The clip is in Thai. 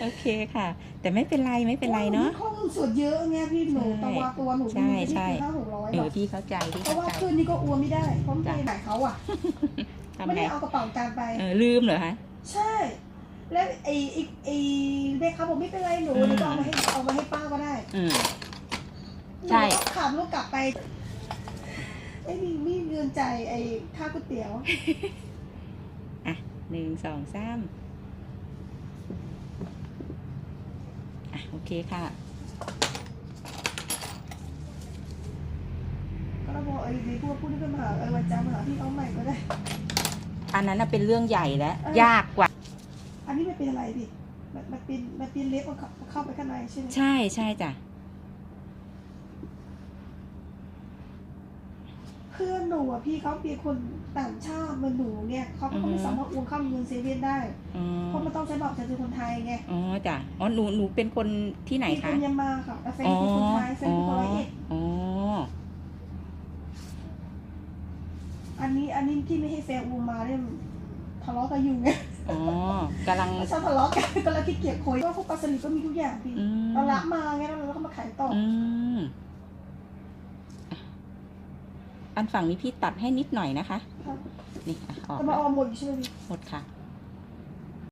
โอเคค่ะ แต่ไม่เป็นไรไม่เป็นไรเนาะข้อมูลส่วนเยอะไงพี่หนูใช่ตัวตัวหนูใช่ใช่ห้าหกร้อยเออพี่เข้าใจพี่เพราะเข้าว่าใจคืนนี้ก็อ้วนไม่ได้เพราะไม่จ้ะได้ไหนเขาอะทำไม่ไงได้เอากระเป๋าจานไปเออลืมเหรอคะใช่ แล้วไอ้ไอ้ไอ้เด็กเขาบอกไม่เป็นไรหนูอืมหนูก็เอามาให้เอามาให้ป้าก็ได้อืมใช่หนูก็ขับรถกลับไปไอ้มีมีเงินใจายไอ้ค่าก๋วยเตี๋ยว อะหนึ่งสองสามอะ โอเคค่ะ ก็เราบอกไอ้ดีพวกพูดที่เป็นมหาไอ้วันจันทร์มาหาพี่เขาใหม่ก็ได้ อันนั้นน่ะเป็นเรื่องใหญ่แล้วเออยากกว่า อันนี้ไม่เป็นอะไรพี่มันมันเป็นมันเป็นเล็บมันเข้าเข้าไปข้างในใช่ไหมใช่ใช่จ้ะเพื่อนหนูอะพี่เขาเป็นคนต่างชาติเหมือนหนูเนี่ยเขาก็ไม่สามารถโอนเข้าเงินเซเว่นได้อ๋อเพราะมัน ต้องใช้บัตรประชาชนคนไทยไงอ๋อจ้ะอ๋อหนูหนูเป็นคนที่ไหนพี่คะเป็นยามาค่ะแต่แฟนอ๋อเป็นคนไทยแฟนอ๋อเป็นคนร้อยเอ็ดอ๋ออันนี้อันนี้ที่ไม่ให้แฟนอูมาเนี่ยทะเลาะกันอยู่ไงอ๋อกำลังชอบทะเลาะกันก็เลยขี้เกียจคุยว่าพวกปลาสลิดก็มีทุกอย่างพี่อืมเราละมาไงแล้วเราก็มาขายต่อออืมอะอันฝั่งนี้พี่ตัดให้นิดหน่อยนะคะครับนี่อะออกจะมาแล้วเอาหมดอยู่ใช่ไหมพี่หมดค่ะอ